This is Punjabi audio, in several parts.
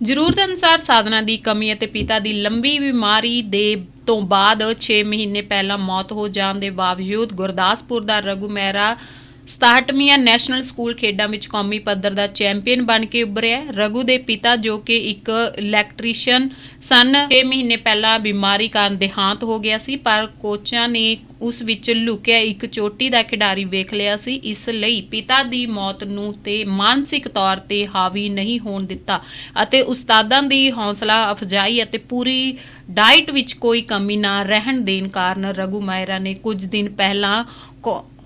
ਜ਼ਰੂਰਤ ਅਨੁਸਾਰ ਸਾਧਨਾਂ ਦੀ ਕਮੀ ਅਤੇ ਪਿਤਾ ਦੀ ਲੰਬੀ ਬਿਮਾਰੀ ਦੇ ਤੋਂ ਬਾਅਦ 6 ਮਹੀਨੇ ਪਹਿਲਾਂ ਮੌਤ ਹੋ ਜਾਣ ਦੇ ਬਾਵਜੂਦ ਗੁਰਦਾਸਪੁਰ ਦਾ ਰਘੂ ਮਹਿਰਾ 67ਵੀਂ ਨੈਸ਼ਨਲ ਸਕੂਲ ਖੇਡਾਂ ਵਿੱਚ ਕੌਮੀ ਪੱਧਰ ਦਾ ਚੈਂਪੀਅਨ ਬਣ ਕੇ ਉੱਭਰਿਆ ਹੈ। ਰਘੂ ਦੇ ਪਿਤਾ ਜੋ ਕਿ ਇੱਕ ਇਲੈਕਟ੍ਰੀਸ਼ੀਅਨ ਸਨ 6 ਮਹੀਨੇ ਪਹਿਲਾਂ ਬਿਮਾਰੀ ਕਾਰਨ ਦੇਹਾਂਤ ਹੋ ਗਿਆ ਸੀ, ਪਰ ਕੋਚਾਂ ਨੇ ਉਸ ਵਿੱਚ ਲੁਕਿਆ ਇੱਕ ਚੋਟੀ ਦਾ ਖਿਡਾਰੀ ਵੇਖ ਲਿਆ ਸੀ ਇਸ ਲਈ ਪਿਤਾ ਦੀ ਮੌਤ ਨੂੰ ਤੇ ਮਾਨਸਿਕ ਤੌਰ ਤੇ ਹਾਵੀ ਨਹੀਂ ਹੋਣ ਦਿੱਤਾ ਅਤੇ ਉਸਤਾਦਾਂ ਦੀ ਹੌਸਲਾ ਅਫਜ਼ਾਈ ਅਤੇ ਪੂਰੀ ਡਾਈਟ ਵਿੱਚ ਕੋਈ ਕਮੀ ਨਾ ਰਹਿਣ ਦੇਣ ਕਾਰਨ ਰਘੂ ਮਾਇਰਾ ਨੇ ਕੁਝ ਦਿਨ ਪਹਿਲਾਂ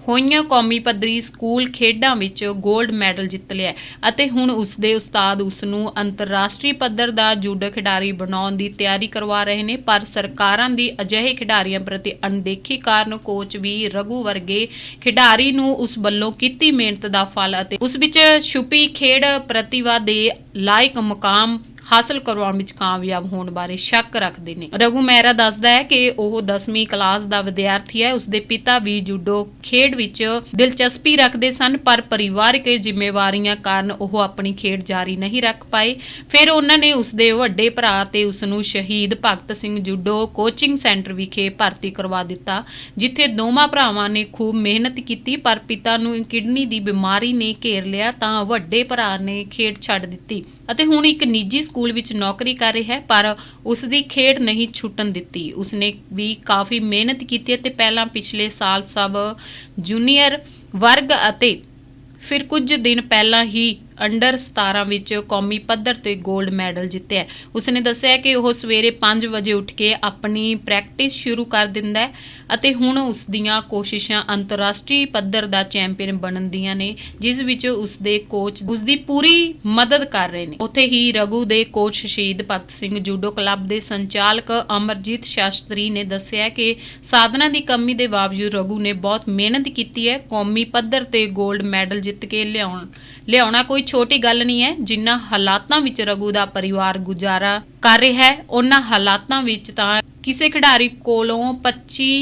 ਹੋਈਆਂ ਕੌਮੀ ਪੱਧਰੀ ਸਕੂਲ ਖੇਡਾਂ ਵਿੱਚ 골ਡ ਮੈਡਲ ਜਿੱਤ ਲਿਆ ਅਤੇ ਹੁਣ ਉਸ ਦੇ ਉਸਤਾਦ ਉਸ ਨੂੰ ਅੰਤਰਰਾਸ਼ਟਰੀ ਪੱਧਰ ਦਾ ਜੂਡੋ ਖਿਡਾਰੀ ਬਣਾਉਣ ਦੀ ਤਿਆਰੀ ਕਰਵਾ ਰਹੇ ਨੇ, ਪਰ ਸਰਕਾਰਾਂ ਦੀ ਅਜਿਹੇ ਖਿਡਾਰੀਆਂ ਪ੍ਰਤੀ ਅਣਦੇਖੀ ਕਾਰਨ ਕੋਚ ਵੀ ਰਘੂ ਵਰਗੇ ਖਿਡਾਰੀ ਨੂੰ ਉਸ ਵੱਲੋਂ ਕੀਤੀ ਮਿਹਨਤ ਦਾ ਫਲ ਅਤੇ ਉਸ ਵਿੱਚ ਛੁਪੀ ਖੇਡ ਪ੍ਰਤਿਭਾ ਦੇ ਲਾਇਕ ਮੁਕਾਮ ਹਾਸਲ ਕਰਵਾਉਣ ਵਿੱਚ ਕਾਮਯਾਬ ਹੋਣ ਬਾਰੇ ਸ਼ੱਕ ਰੱਖਦੇ ਨੇ। ਰਘੂ ਮਹਿਰਾ ਦੱਸਦਾ ਹੈ ਕਿ ਉਹ 10ਵੀਂ ਕਲਾਸ ਦਾ ਵਿਦਿਆਰਥੀ ਹੈ। ਉਸਦੇ ਪਿਤਾ ਵੀ ਜੂਡੋ ਖੇਡ ਵਿੱਚ ਦਿਲਚਸਪੀ ਰੱਖਦੇ ਸਨ, ਪਰ ਪਰਿਵਾਰਕ ਜ਼ਿੰਮੇਵਾਰੀਆਂ ਕਾਰਨ ਉਹ ਆਪਣੀ ਖੇਡ ਜਾਰੀ ਨਹੀਂ ਰੱਖ ਪਾਏ। ਫਿਰ ਉਹਨਾਂ ਨੇ ਉਸਦੇ ਵੱਡੇ ਭਰਾ ਤੇ ਉਸ ਨੂੰ Shaheed Bhagat Singh judo coaching centre ਵਿਖੇ ਭਰਤੀ ਕਰਵਾ ਦਿੱਤਾ, ਜਿੱਥੇ ਦੋਵਾਂ ਭਰਾਵਾਂ ਨੇ ਖੂਬ ਮਿਹਨਤ ਕੀਤੀ। ਪਰ ਪਿਤਾ ਨੂੰ ਕਿਡਨੀ ਦੀ ਬਿਮਾਰੀ ਨੇ ਘੇਰ ਲਿਆ, ਤਾਂ ਵੱਡੇ ਭਰਾ ਨੇ ਖੇਡ ਛੱਡ ਦਿੱਤੀ ਅਤੇ ਹੁਣ ਇੱਕ ਨਿੱਜੀ ਸਕੂਲ ਵਿੱਚ ਨੌਕਰੀ ਕਰ ਰਿਹਾ ਹੈ, ਪਰ ਉਸ ਦੀ ਖੇਡ ਨਹੀਂ ਛੁੱਟਣ ਦਿੱਤੀ। ਉਸਨੇ ਵੀ ਕਾਫੀ ਮਿਹਨਤ ਕੀਤੀ ਅਤੇ ਪਹਿਲਾਂ ਪਿਛਲੇ ਸਾਲ ਸਭ ਜੂਨੀਅਰ ਵਰਗ ਅਤੇ ਫਿਰ ਕੁਝ ਦਿਨ ਪਹਿਲਾਂ ਹੀ ਅੰਡਰ 17 ਵਿੱਚ ਕੌਮੀ ਪੱਧਰ ਤੇ 골ਡ ਮੈਡਲ ਜਿੱਤਿਆ ਉਸਨੇ ਦੱਸਿਆ ਕਿ ਉਹ ਸਵੇਰੇ 5 ਵਜੇ ਉੱਠ ਕੇ ਆਪਣੀ ਪ੍ਰੈਕਟਿਸ ਸ਼ੁਰੂ ਕਰ ਦਿੰਦਾ ਹੈ। ਅਤੇ ਹੁਣ ਉਸ ਦੀਆਂ ਕੋਸ਼ਿਸ਼ਾਂ ਅੰਤਰਰਾਸ਼ਟਰੀ ਪੱਧਰ ਦਾ ਚੈਂਪੀਅਨ ਬਣਨ ਦੀਆਂ ਨੇ, ਜਿਸ ਵਿੱਚ ਉਸ ਦੇ ਕੋਚ ਉਸ ਦੀ ਪੂਰੀ ਮਦਦ ਕਰ ਰਹੇ ਨੇ। ਉੱਥੇ ਹੀ ਰਘੂ ਦੇ ਕੋਚ ਸ਼ਹੀਦ ਭਗਤ ਸਿੰਘ ਜੂਡੋ ਕਲੱਬ ਦੇ ਸੰਚਾਲਕ ਅਮਰਜੀਤ ਸ਼ਾਸਤਰੀ ਨੇ ਦੱਸਿਆ ਕਿ ਸਾਧਨਾਂ ਦੀ ਕਮੀ ਦੇ ਬਾਵਜੂਦ ਰਘੂ ਨੇ ਬਹੁਤ ਮਿਹਨਤ ਕੀਤੀ ਹੈ, ਕੌਮੀ ਪੱਧਰ ਤੇ 골ਡ ਮੈਡਲ ਜਿੱਤ ਕੇ ਲਿਆਉਣ, ਲਿਆਉਣਾ ਕੋਈ ਛੋਟੀ ਗੱਲ ਨਹੀਂ ਹੈ। ਜਿਨ੍ਹਾਂ ਹਾਲਾਤਾਂ ਵਿੱਚ ਰਘੂ ਦਾ ਪਰਿਵਾਰ ਗੁਜ਼ਾਰਾ ਕਰ ਰਿਹਾ ਹੈ, ਉਹਨਾਂ ਹਾਲਾਤਾਂ ਵਿੱਚ ਤਾਂ ਕਿਸੇ ਖਿਡਾਰੀ ਕੋਲੋਂ 25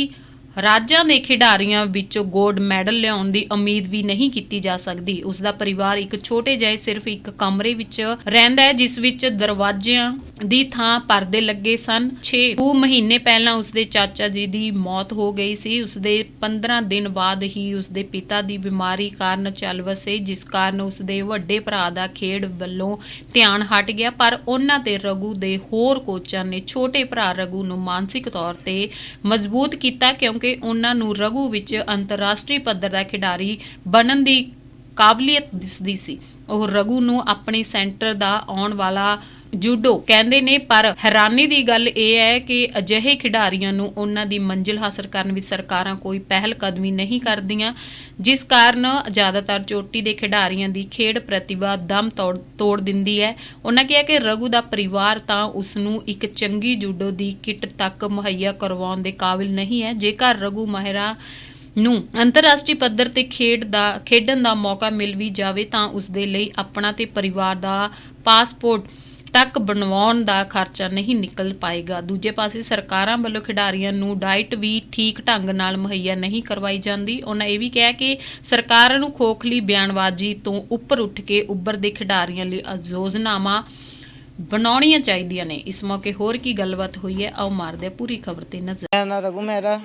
ਰਾਜਾਂ ਦੇ ਖਿਡਾਰੀਆਂ ਵਿੱਚੋਂ 골ਡ ਮੈਡਲ ਲਿਆਉਣ ਦੀ ਉਮੀਦ ਵੀ ਨਹੀਂ ਕੀਤੀ ਜਾ ਸਕਦੀ। ਉਸ ਦਾ ਪਰਿਵਾਰ ਇੱਕ ਛੋਟੇ ਜਿਹੇ ਸਿਰਫ ਇੱਕ ਕਮਰੇ ਵਿੱਚ ਰਹਿੰਦਾ ਹੈ, ਜਿਸ ਵਿੱਚ ਦਰਵਾਜ਼ਿਆਂ ਦੀ ਥਾਂ ਪਰਦੇ ਲੱਗੇ ਸਨ। 6 ਉਹ ਮਹੀਨੇ ਪਹਿਲਾਂ ਉਸਦੇ ਚਾਚਾ ਜੀ ਦੀ ਮੌਤ ਹੋ ਗਈ ਸੀ। ਉਸਦੇ 15 ਦਿਨ ਬਾਅਦ ਹੀ ਉਸਦੇ ਪਿਤਾ ਦੀ ਬਿਮਾਰੀ ਕਾਰਨ ਚੱਲ ਵਸੇ, ਜਿਸ ਕਾਰਨ ਉਸਦੇ ਵੱਡੇ ਭਰਾ ਦਾ ਖੇਡ ਵੱਲੋਂ ਧਿਆਨ ਹਟ ਗਿਆ। ਪਰ ਉਹਨਾਂ ਤੇ ਰਘੂ ਦੇ ਹੋਰ ਕੋਚਾਂ ਨੇ ਛੋਟੇ ਭਰਾ ਰਘੂ ਨੂੰ ਮਾਨਸਿਕ ਤੌਰ ਤੇ ਮਜ਼ਬੂਤ ਕੀਤਾ ਕਿਉਂਕਿ ਉਹਨਾਂ ਨੂੰ ਰਘੂ ਵਿੱਚ ਅੰਤਰਰਾਸ਼ਟਰੀ ਪੱਧਰ ਦਾ ਖਿਡਾਰੀ ਬਣਨ ਦੀ ਕਾਬਲੀਅਤ ਦਿਸਦੀ ਸੀ। ਉਹ ਰਘੂ ਨੂੰ ਆਪਣੇ ਸੈਂਟਰ ਦਾ ਆਉਣ ਵਾਲਾ ਜੂਡੋ ਕਹਿੰਦੇ ਨੇ, ਪਰ ਹੈਰਾਨੀ ਦੀ ਗੱਲ ਇਹ ਹੈ ਕਿ ਅਜਿਹੇ ਖਿਡਾਰੀਆਂ ਨੂੰ ਉਹਨਾਂ ਦੀ ਮੰਜ਼ਿਲ ਹਾਸਲ ਕਰਨ ਵਿੱਚ ਸਰਕਾਰਾਂ ਕੋਈ ਪਹਿਲ ਕਦਮੀ ਨਹੀਂ ਕਰਦੀਆਂ, ਜਿਸ ਕਾਰਨ ਜ਼ਿਆਦਾਤਰ ਚੋਟੀ ਦੇ ਖਿਡਾਰੀਆਂ ਦੀ ਖੇਡ ਪ੍ਰਤਿਭਾ ਦਮ ਤੋੜ ਦਿੰਦੀ ਹੈ। ਉਹਨਾਂ ਕਿਹਾ ਕਿ ਰਘੂ ਦਾ ਪਰਿਵਾਰ ਤਾਂ ਉਸ ਨੂੰ ਇੱਕ ਚੰਗੀ ਜੂਡੋ ਦੀ ਕਿੱਟ ਤੱਕ ਮੁਹੱਈਆ ਕਰਵਾਉਣ ਦੇ ਕਾਬਿਲ ਨਹੀਂ ਹੈ। ਜੇਕਰ ਰਘੂ ਮਹਿਰਾ ਨੂੰ ਅੰਤਰਰਾਸ਼ਟਰੀ ਪੱਧਰ ਤੇ ਖੇਡ ਦਾ, ਖੇਡਣ ਦਾ ਮੌਕਾ ਮਿਲ ਵੀ ਜਾਵੇ ਤਾਂ ਉਸ ਦੇ ਲਈ ਆਪਣਾ ਤੇ ਪਰਿਵਾਰ ਦਾ ਪਾਸਪੋਰਟ ਤੱਕ ਬਣਵਾਉਣ ਦਾ ਖਰਚਾ ਨਹੀਂ ਨਿਕਲ ਪਾਏਗਾ। ਦੂਜੇ ਪਾਸੇ ਸਰਕਾਰਾਂ ਵੱਲੋਂ ਖਿਡਾਰੀਆਂ ਨੂੰ ਡਾਈਟ ਵੀ ਠੀਕ ਢੰਗ ਨਾਲ ਮੁਹੱਈਆ ਨਹੀਂ ਕਰਵਾਈ ਜਾਂਦੀ। ਉਹਨਾਂ ਇਹ ਵੀ ਕਿਹਾ ਕਿ ਸਰਕਾਰ ਨੂੰ ਖੋਖਲੀ ਬਿਆਨਬਾਜ਼ੀ ਤੋਂ ਉੱਪਰ ਉੱਠ ਕੇ ਉੱਭਰਦੇ ਖਿਡਾਰੀਆਂ ਲਈ ਯੋਜਨਾਵਾਂ ਬਣਾਉਣੀਆਂ ਚਾਹੀਦੀਆਂ ਨੇ। ਇਸ ਮੌਕੇ ਹੋਰ ਕੀ ਗੱਲਬਾਤ ਹੋਈ ਹੈ, ਆਓ ਮਾਰਦੇ ਹਾਂ ਪੂਰੀ ਖਬਰ ਤੇ ਨਜ਼ਰ। ਮੇਰਾ ਨਾਮ ਰਘੂ ਮਹਿਰਾ।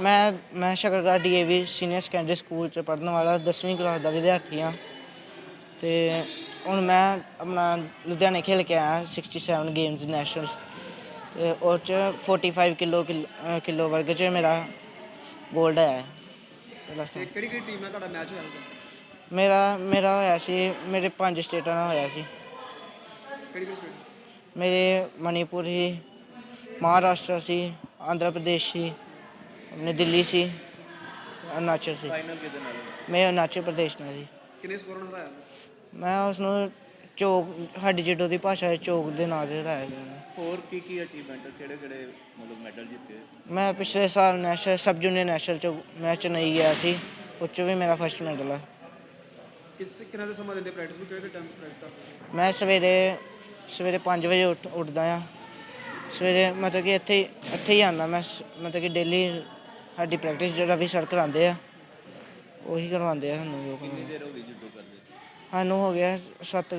ਮੈਂ ਮੈਂ Shakargarh DAV senior secondary school ਚ ਪੜ੍ਹਨ ਵਾਲਾ 10ਵੀਂ ਕਲਾਸ ਦਾ ਵਿਦਿਆਰਥੀ ਹਾਂ। ਤੇ ਹੁਣ ਮੈਂ ਆਪਣਾ ਲੁਧਿਆਣੇ ਖੇਲ ਕੇ ਆਇਆ 67 ਗੇਮਸ ਨੈਸ਼ਨਲ ਤੇ ਉਹ ਚ 45 ਕਿਲੋ ਕਿਲੋ ਵਰਗ ਚ ਮੇਰਾ 골ਡ ਆਇਆ। ਹੈ ਪਹਿਲਾ ਸਥਾਨ। ਕਿਹੜੀ ਕਿਹੜੀ ਟੀਮ ਨਾਲ ਤੁਹਾਡਾ ਮੈਚ ਹੋਇਆ ਉਹਦਾ? ਮੇਰਾ ਮੇਰਾ ਹੋਇਆ ਸੀ ਮੇਰੇ ਪੰਜ ਸਟੇਟਾਂ ਨਾਲ ਹੋਇਆ ਸੀ। ਕਿਹੜੀ ਕਿਹੜੀ ਸਟੇਟ ਮੇਰੇ ਮਣੀਪੁਰ ਸੀ ਮਹਾਰਾਸ਼ਟਰ ਸੀ ਆਂਧਰਾ ਪ੍ਰਦੇਸ਼ ਸੀ ਆਪਣੇ ਦਿੱਲੀ ਸੀ ਅਰੁਣਾਚਲ ਸੀ। ਫਾਈਨਲ ਕਿਹਦੇ ਨਾਲ ਮੈਂ ਅਰੁਣਾਚਲ ਪ੍ਰਦੇਸ਼ ਨਾਲ ਸੀ। ਕਿੰਨੇ ਸਕੋਰ ਨਾਲ ਹਰਾਇਆ ਮੈਂ ਉਸ ਨੂੰ ਚੌਕ ਸਾਡੀ ਜਿੱਡੋ ਦੀ ਭਾਸ਼ਾ ਹੈ ਚੌਕ ਦੇ ਨਾਂ ਤੇ ਹਰਾਇਆ ਗਿਆ ਮੈਂ। ਹੋਰ ਕੀ ਕੀ ਅਚੀਵਮੈਂਟ ਕਿਹੜੇ ਕਿਹੜੇ ਮਤਲਬ ਮੈਡਲ ਜਿੱਤੇ? ਮੈਂ ਪਿਛਲੇ ਸਾਲ ਨੈਸ਼ਨਲ ਸਬ ਜੂਨੀਅਰ ਨੈਸ਼ਨਲ ਚ ਮੈਚ ਨਹੀਂ ਗਿਆ ਸੀ ਉਹ 'ਚ ਵੀ ਮੇਰਾ ਫਸਟ ਮੈਡਲ ਆ। ਕਿਸ ਕਿੰਨਾ ਦੇ ਸਮਾਂ ਦਿੰਦੇ ਪ੍ਰੈਕਟਿਸ ਨੂੰ ਕਿਹੜੇ ਟਾਈਮ ਪ੍ਰੈਕਟਿਸ ਦਾ? ਮੈਂ ਸਵੇਰੇ ਸਵੇਰੇ 5 ਵਜੇ ਉੱਠ ਉੱਠਦਾ ਆ ਸਵੇਰੇ ਮਤਲਬ ਕਿ ਇੱਥੇ ਹੀ- ਇੱਥੇ ਹੀ ਆਉਂਦਾ ਮੈਂ ਸ- ਮਤਲਬ ਕਿ ਡੇਲੀ ਸਾਡੀ ਪ੍ਰੈਕਟਿਸ ਜਿਹੜਾ ਵੀ ਸਰ ਕਰਾਉਂਦੇ ਆ ਉਹੀ ਕਰਵਾਉਂਦੇ ਆ ਸਾਨੂੰ ਜੋ ਕਿੰਨੀ ਦੇਰ ਹੋ ਗਈ ਜੁੱਡੋ ਕਰਦੇ ਸਾਨੂੰ ਹੋ ਗਿਆ 7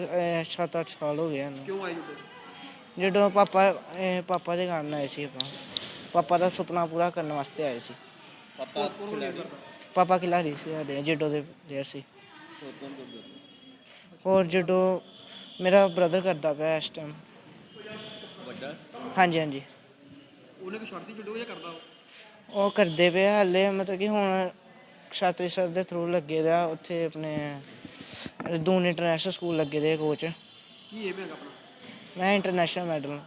7-8 ਸਾਲ ਹੋ ਗਏ ਹਨ ਕਿਉਂ ਆਏ 'ਚ? ਜਦੋਂ ਪਾਪਾ ਅਹ ਪਾਪਾ ਦੇ ਕਾਰਨ ਆਏ ਸੀ ਆਪਾਂ। ਪਾਪਾ ਦਾ ਸੁਪਨਾ ਪੂਰਾ ਕਰਨ ਵਾਸਤੇ ਆਏ ਸੀ। ਪਾਪਾ ਖਿਲਾੜੀ ਸੀ ਸਾਡੇ ਜਿੱਡੋ ਦੇ ਪਲੇਅਰ ਸੀ। ਹੋਰ ਜਿੱਡੋ ਮੇਰਾ ਬ੍ਰਦਰ ਕਰਦਾ ਪਿਆ ਇਸ ਟਾਈਮ ਵੱਡਾ? ਹਾਂਜੀ ਹਾਂਜੀ। ਉਹਨੇ ਕਿ ਛੱਡਦੀ ਜੁੱਡੇ ਜਾਂ ਕਰਦਾ ਉਹ? ਉਹ ਕਰਦੇ ਪਏ ਆ ਹਲੇ ਮਤਲਬ ਕਿ ਹੁਣ ਛਾਤਰੀ ਸਰ ਦੇ ਥਰੂ ਲੱਗੇ ਦਾ ਉੱਥੇ ਆਪਣੇ ਦੂਨ ਇੰਟਰਨੈਸ਼ਨਲ ਸਕੂਲ ਲੱਗੇ ਦੇ ਕੋਚ ਕੀ ਏਮ ਹੈਗਾ ਆਪਣਾ? ਮੈਂ ਇੰਟਰਨੈਸ਼ਨਲ ਮੈਡਲ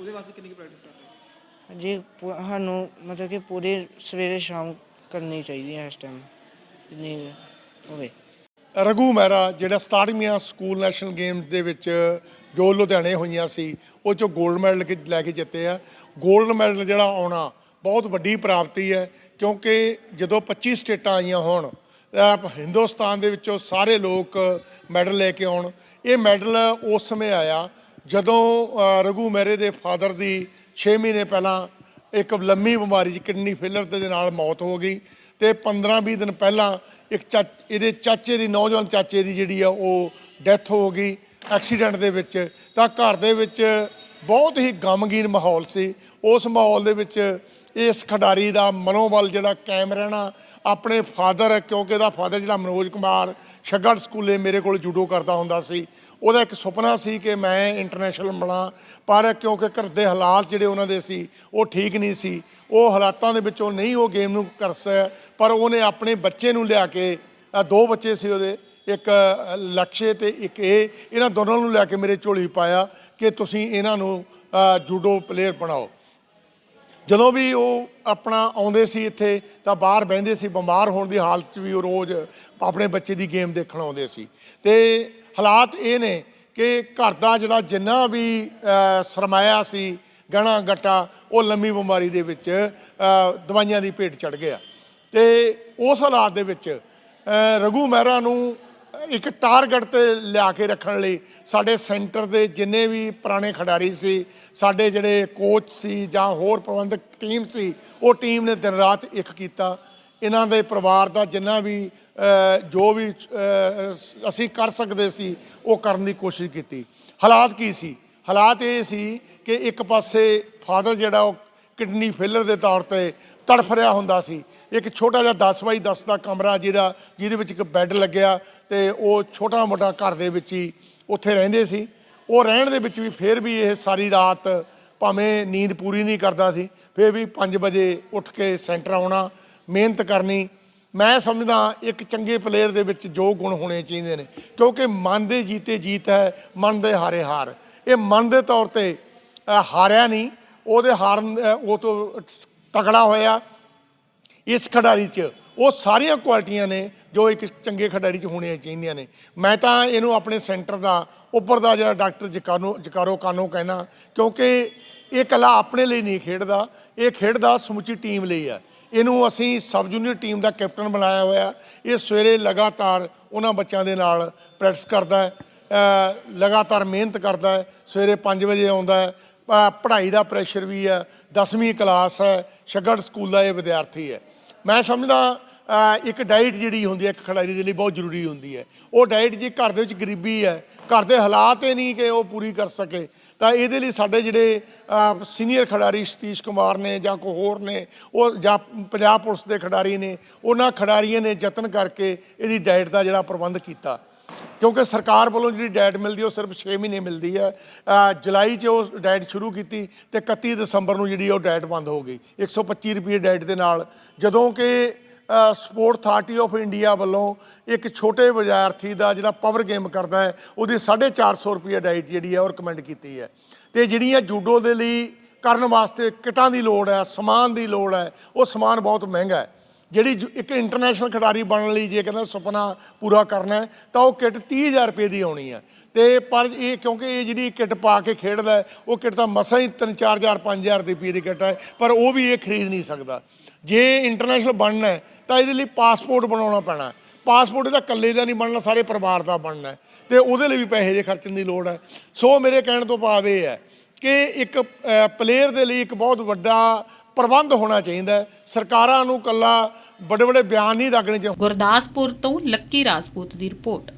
ਉਹਦੇ ਵਾਸਤੇ ਕਿੰਨੀ ਕੁ ਪ੍ਰੈਕਟਿਸ ਕਰਦੇ ਜੀ ਪੂ- ਸਾਨੂੰ ਮਤਲਬ ਕਿ ਪੂਰੀ ਸਵੇਰੇ ਸ਼ਾਮ ਕਰਨੀ ਚਾਹੀਦੀ ਹੈ ਇਸ ਟਾਈਮ ਜਿੰਨੀ ਹੋਵੇ। ਰਘੂ ਮਹਿਰਾ ਜਿਹੜਾ 67ਵੀਂ ਸਕੂਲ ਨੈਸ਼ਨਲ ਗੇਮਸ ਦੇ ਵਿੱਚ ਜੋ ਲੁਧਿਆਣੇ ਹੋਈਆਂ ਸੀ ਉਹ ਚੋਂ 골ਡ ਮੈਡਲ ਕਿ- ਲੈ ਕੇ ਜਿੱਤੇ ਆ। 골ਡ ਮੈਡਲ ਜਿਹੜਾ ਆਉਣਾ ਬਹੁਤ ਵੱਡੀ ਪ੍ਰਾਪਤੀ ਹੈ ਕਿਉਂਕਿ ਜਦੋਂ 25 ਸਟੇਟਾਂ ਆਈਆਂ ਹੋਣ ਹਿੰਦੁਸਤਾਨ ਦੇ ਵਿੱਚੋਂ ਸਾਰੇ ਲੋਕ ਮੈਡਲ ਲੈ ਕੇ ਆਉਣ। ਇਹ ਮੈਡਲ ਉਸ ਸਮੇਂ ਆਇਆ ਜਦੋਂ ਅ, ਰਘੂ ਮਹਿਰੇ ਦੇ ਫਾਦਰ ਦੀ 6 ਮਹੀਨੇ ਪਹਿਲਾਂ ਇੱਕ ਲੰਮੀ ਬਿਮਾਰੀ ਚ ਕਿਡਨੀ ਫੇਲਰ ਦੇ ਨਾਲ ਮੌਤ ਹੋ ਗਈ ਤੇ 15-20 ਦਿਨ ਪਹਿਲਾਂ ਇੱਕ ਚਾ- ਇਹਦੇ ਚਾਚੇ ਦੀ ਨੌਜਵਾਨ ਚਾਚੇ ਦੀ ਜਿਹੜੀ ਆ ਉਹ ਡੈਥ ਹੋ ਗਈ ਐਕਸੀਡੈਂਟ ਦੇ ਵਿੱਚ। ਤਾਂ ਘਰ ਦੇ ਵਿੱਚ ਬਹੁਤ ਹੀ ਗਮਗੀਨ ਮਾਹੌਲ ਸੀ। ਉਸ ਮਾਹੌਲ ਦੇ ਵਿੱਚ ਇਸ ਖਿਡਾਰੀ ਦਾ ਮਨੋਬਲ ਜਿਹੜਾ ਕਾਇਮ ਰਹਿਣਾ, ਆਪਣੇ ਫਾਦਰ ਕਿਉਂਕਿ ਇਹਦਾ ਫਾਦਰ ਜਿਹੜਾ ਮਨੋਜ ਕੁਮਾਰ ਸ਼ੱਗੜ ਸਕੂਲੇ ਮੇਰੇ ਕੋਲ ਜੂਡੋ ਕਰਦਾ ਹੁੰਦਾ ਸੀ, ਉਹਦਾ ਇੱਕ ਸੁਪਨਾ ਸੀ ਕਿ ਮੈਂ ਇੰਟਰਨੈਸ਼ਨਲ ਬਣਾ, ਪਰ ਕਿਉਂਕਿ ਘਰ ਦੇ ਹਾਲਾਤ ਜਿਹੜੇ ਉਹਨਾਂ ਦੇ ਸੀ, ਉਹ ਠੀਕ ਨਹੀਂ ਸੀ, ਉਹ ਹਾਲਾਤਾਂ ਦੇ ਵਿੱਚੋਂ ਨਹੀਂ ਉਹ ਗੇਮ ਨੂੰ ਕਰ ਸਕਿਆ, ਪਰ ਉਹਨੇ ਆਪਣੇ ਬੱਚੇ ਨੂੰ ਲਿਆ ਕੇ ਦੋ ਬੱਚੇ ਸੀ ਉਹਦੇ, ਇੱਕ ਲਕਸ਼ੇ ਤੇ ਇੱਕ ਇਹ, ਇਹਨਾਂ ਦੋਨਾਂ ਨੂੰ ਲੈ ਕੇ ਮੇਰੇ ਝੋਲੀ ਪਾਇਆ ਕਿ ਤੁਸੀਂ ਇਹਨਾਂ ਨੂੰ ਜੂਡੋ ਪਲੇਅਰ ਬਣਾਓ। ਜਦੋਂ ਵੀ ਉਹ ਆਪਣਾ ਆਉਂਦੇ ਸੀ ਇੱਥੇ ਤਾਂ ਬਾਹਰ ਬਹਿੰਦੇ ਸੀ ਬਿਮਾਰ ਹੋਣ ਦੀ ਹਾਲਤ 'ਚ ਵੀ ਉਹ ਰੋਜ਼ ਆਪਣੇ ਬੱਚੇ ਦੀ ਗੇਮ ਦੇਖਣ ਆਉਂਦੇ ਸੀ। ਤੇ ਹਾਲਾਤ ਇਹ ਨੇ ਕਿ ਘਰ ਦਾ ਜਿਹੜਾ ਜਿੰਨਾ ਵੀ ਸਰਮਾਇਆ ਸੀ ਗਹਿਣਾ ਗੱਟਾ ਉਹ ਲੰਮੀ ਬਿਮਾਰੀ ਦੇ ਵਿੱਚ ਦਵਾਈਆਂ ਦੀ ਭੇਟ ਚੜ ਗਿਆ। ਤੇ ਉਸ ਹਾਲਾਤ ਦੇ ਵਿੱਚ ਅ, ਰਘੂ ਮਹਿਰਾ ਨੂੰ ਇੱਕ ਟਾਰਗੇਟ ਤੇ ਲਿਆ ਕੇ ਰੱਖਣ ਲਈ ਸਾਡੇ ਸੈਂਟਰ ਦੇ ਜਿੰਨੇ ਵੀ ਪੁਰਾਣੇ ਖਿਡਾਰੀ ਸੀ, ਸਾਡੇ ਜਿਹੜੇ ਕੋਚ ਸੀ ਜਾਂ ਹੋਰ ਪ੍ਰਬੰਧਕ ਟੀਮ ਸੀ, ਉਹ ਟੀਮ ਨੇ ਦਿਨ ਰਾਤ ਇੱਕ ਕੀਤਾ। ਇਹਨਾਂ ਦੇ ਪਰਿਵਾਰ ਦਾ ਜਿੰਨਾ ਵੀ ਜੋ ਵੀ ਅਸੀਂ ਕਰ ਸਕਦੇ ਸੀ, ਉਹ ਕਰਨ ਦੀ ਕੋਸ਼ਿਸ਼ ਕੀਤੀ। ਹਾਲਾਤ ਕੀ ਸੀ? ਹਾਲਾਤ ਇਹ ਸੀ ਕਿ ਇੱਕ ਪਾਸੇ ਫਾਦਰ ਜਿਹੜਾ ਉਹ ਕਿਡਨੀ ਫੇਲਰ ਦੇ ਤੌਰ ਤੇ ਤੜਫ ਰਿਹਾ ਹੁੰਦਾ ਸੀ। ਇੱਕ ਛੋਟਾ ਜਿਹਾ 10 ਬਾਈ 10 ਦਾ ਕਮਰਾ ਜਿਹਦਾ, ਜਿਹਦੇ ਵਿੱਚ ਇੱਕ ਬੈੱਡ ਲੱਗਿਆ ਤੇ ਉਹ ਛੋਟਾ ਮੋਟਾ ਘਰ ਦੇ ਵਿੱਚ ਹੀ ਉੱਥੇ ਰਹਿੰਦੇ ਸੀ। ਉਹ ਰਹਿਣ ਦੇ ਵਿੱਚ ਵੀ ਫਿਰ ਵੀ ਇਹ ਸਾਰੀ ਰਾਤ ਭਾਵੇਂ ਨੀਂਦ ਪੂਰੀ ਨਹੀਂ ਕਰਦਾ ਸੀ, ਫਿਰ ਵੀ 5 ਵਜੇ ਉੱਠ ਕੇ ਸੈਂਟਰ ਆਉਣਾ, ਮਿਹਨਤ ਕਰਨੀ। ਮੈਂ ਸਮਝਦਾ ਇੱਕ ਚੰਗੇ ਪਲੇਅਰ ਦੇ ਵਿੱਚ ਜੋ ਗੁਣ ਹੋਣੇ ਚਾਹੀਦੇ ਨੇ, ਕਿਉਂਕਿ ਮਨ ਦੇ ਜੀਤੇ ਜੀਤ ਹੈ, ਮਨ ਦੇ ਹਾਰੇ ਹਾਰ। ਇਹ ਮਨ ਦੇ ਤੌਰ ਤੇ ਹਾਰਿਆ ਨਹੀਂ, ਉਹਦੇ ਹਾਰਨ ਉਹ ਤੋਂ ਤਕੜਾ ਹੋਇਆ ਇਸ ਖਿਡਾਰੀ 'ਚ। ਉਹ ਸਾਰੀਆਂ ਕੁਆਲਿਟੀਆਂ ਨੇ ਜੋ ਇੱਕ ਚੰਗੇ ਖਿਡਾਰੀ 'ਚ ਹੋਣੀਆਂ ਚਾਹੀਦੀਆਂ ਨੇ। ਮੈਂ ਤਾਂ ਇਹਨੂੰ ਆਪਣੇ ਸੈਂਟਰ ਦਾ, ਉੱਪਰ ਦਾ ਜਿਹੜਾ ਡਾਕਟਰ ਜਕਾਨੋ, ਜਕਾਰੋ ਕਾਨੋ ਕਹਿਣਾ, ਕਿਉਂਕਿ ਇਹ ਕਲਾ ਆਪਣੇ ਲਈ ਨਹੀਂ ਖੇਡਦਾ, ਇਹ ਖੇਡਦਾ ਸਮੁੱਚੀ ਟੀਮ ਲਈ ਹੈ ਇਹਨੂੰ ਅਸੀਂ ਸਬ ਜੂਨੀਅਰ ਟੀਮ ਦਾ ਕੈਪਟਨ ਬਣਾਇਆ ਹੋਇਆ। ਇਹ ਸਵੇਰੇ ਲਗਾਤਾਰ ਉਹਨਾਂ ਬੱਚਿਆਂ ਦੇ ਨਾਲ ਪ੍ਰੈਕਟਿਸ ਕਰਦਾ ਹੈ ਲਗਾਤਾਰ ਮਿਹਨਤ ਕਰਦਾ ਹੈ, ਸਵੇਰੇ 5 ਵਜੇ ਆਉਂਦਾ ਹੈ ਪੜ੍ਹਾਈ ਦਾ ਪ੍ਰੈਸ਼ਰ ਵੀ ਹੈ 10ਵੀਂ ਕਲਾਸ ਹੈ ਸ਼ਗੜ ਸਕੂਲ ਦਾ ਇਹ ਵਿਦਿਆਰਥੀ ਹੈ। ਮੈਂ ਸਮਝਦਾ ਇੱਕ ਡਾਈਟ ਜਿਹੜੀ ਹੁੰਦੀ ਹੈ, ਇੱਕ ਖਿਡਾਰੀ ਦੇ ਲਈ ਬਹੁਤ ਜ਼ਰੂਰੀ ਹੁੰਦੀ ਹੈ। ਉਹ ਡਾਈਟ ਜੇ ਘਰ ਦੇ ਵਿੱਚ ਗਰੀਬੀ ਹੈ, ਘਰ ਦੇ ਹਾਲਾਤ ਹੀ ਨਹੀਂ ਕਿ ਉਹ ਪੂਰੀ ਕਰ ਸਕੇ, ਤਾਂ ਇਹਦੇ ਲਈ ਸਾਡੇ ਜਿਹੜੇ ਸੀਨੀਅਰ ਖਿਡਾਰੀ ਸਤੀਸ਼ ਕੁਮਾਰ ਨੇ ਜਾਂ ਕੋਈ ਹੋਰ ਨੇ, ਉਹ ਜਾਂ ਪੰਜਾਬ ਪੁਲਿਸ ਦੇ ਖਿਡਾਰੀ ਨੇ, ਉਹਨਾਂ ਖਿਡਾਰੀਆਂ ਨੇ ਯਤਨ ਕਰਕੇ ਇਹਦੀ ਡਾਈਟ ਦਾ ਜਿਹੜਾ ਪ੍ਰਬੰਧ ਕੀਤਾ। ਕਿਉਂਕਿ ਸਰਕਾਰ ਵੱਲੋਂ ਜਿਹੜੀ ਡੈਟ ਮਿਲਦੀ ਉਹ ਸਿਰਫ 6 ਮਹੀਨੇ ਮਿਲਦੀ ਹੈ। ਜੁਲਾਈ 'ਚ ਉਹ ਡਾਈਟ ਸ਼ੁਰੂ ਕੀਤੀ ਤੇ 31 ਦਸੰਬਰ ਨੂੰ ਜਿਹੜੀ ਉਹ ਡੈਟ ਬੰਦ ਹੋ ਗਈ। 125 ਰੁਪਏ ਡੈਟ ਦੇ ਨਾਲ। ਜਦੋਂ ਕਿ ਸਪੋਰਟ ਅਥਾਰਟੀ ਆਫ ਇੰਡੀਆ ਵੱਲੋਂ ਇੱਕ ਛੋਟੇ ਵਿਦਿਆਰਥੀ ਦਾ ਜਿਹੜਾ ਪਾਵਰ ਗੇਮ ਕਰਦਾ ਹੈ, ਉਹਦੀ 450 ਰੁਪਏ ਡਾਈਟ ਜਿਹੜੀ ਹੈ ਉਹ ਰეკਮੈਂਡ ਕੀਤੀ ਹੈ। ਤੇ ਜਿਹੜੀਆਂ ਜੂਡੋ ਦੇ ਲਈ ਕਰਨ ਵਾਸਤੇ ਕਿਟਾਂ ਦੀ ਲੋੜ ਹੈ, ਸਮਾਨ ਦੀ ਲੋੜ ਹੈ, ਉਹ ਸਮਾਨ ਬਹੁਤ ਮਹਿੰਗਾ ਹੈ। ਜਿਹੜੀ ਜੋ- ਇੱਕ ਇੰਟਰਨੈਸ਼ਨਲ ਖਿਡਾਰੀ ਬਣਨ ਲਈ ਜੇ ਕਹਿੰਦਾ ਸੁਪਨਾ ਪੂਰਾ ਕਰਨਾ ਹੈ, ਤਾਂ ਉਹ ਕਿੱਟ 30000 ਰੁਪਏ ਦੀ ਆਉਣੀ ਹੈ। ਤੇ ਪਰ ਇਹ ਕਿਉਂਕਿ ਇਹ ਜਿਹੜੀ ਕਿੱਟ ਪਾ ਕੇ ਖੇਡਦਾ ਉਹ ਕਿੱਟ ਤਾਂ ਮਸਾਂ ਹੀ 3-4000 5000 ਰੁਪਏ ਦੀ ਕਿੱਟ ਹੈ, ਪਰ ਉਹ ਵੀ ਇਹ ਖਰੀਦ ਨਹੀਂ ਸਕਦਾ। ਜੇ ਇੰਟਰਨੈਸ਼ਨਲ ਬਣਨਾ ਹੈ, ਤਾਂ ਇਹਦੇ ਲਈ ਪਾਸਪੋਰਟ ਬਣਾਉਣਾ ਪੈਣਾ ਪਾਸਪੋਰਟ ਇਹਦਾ ਇਕੱਲੇ ਦਾ ਨਹੀਂ ਬਣਨਾ, ਸਾਰੇ ਪਰਿਵਾਰ ਦਾ ਬਣਨਾ ਹੈ। ਤੇ ਉਹਦੇ ਲਈ ਵੀ ਪੈਸੇ ਦੇ ਖਰਚਣ ਦੀ ਲੋੜ ਹੈ। ਸੋ ਮੇਰੇ ਕਹਿਣ ਤੋਂ ਭਾਵ ਇਹ ਹੈ ਕਿ ਇੱਕ ਪਲੇਅਰ ਦੇ ਲਈ ਇੱਕ ਬਹੁਤ ਵੱਡਾ ਪ੍ਰਬੰਧ ਹੋਣਾ ਚਾਹੀਦਾ ਹੈ। ਸਰਕਾਰਾਂ ਨੂੰ ਕੱਲਾ ਬੜੇ ਵੱਡੇ ਬਿਆਨ ਨਹੀਂ ਲੱਗਣੇ ਚਾਹੀਦੇ। ਗੁਰਦਾਸਪੁਰ ਤੋਂ ਲੱਕੀ ਰਾਜਪੂਤ ਦੀ ਰਿਪੋਰਟ।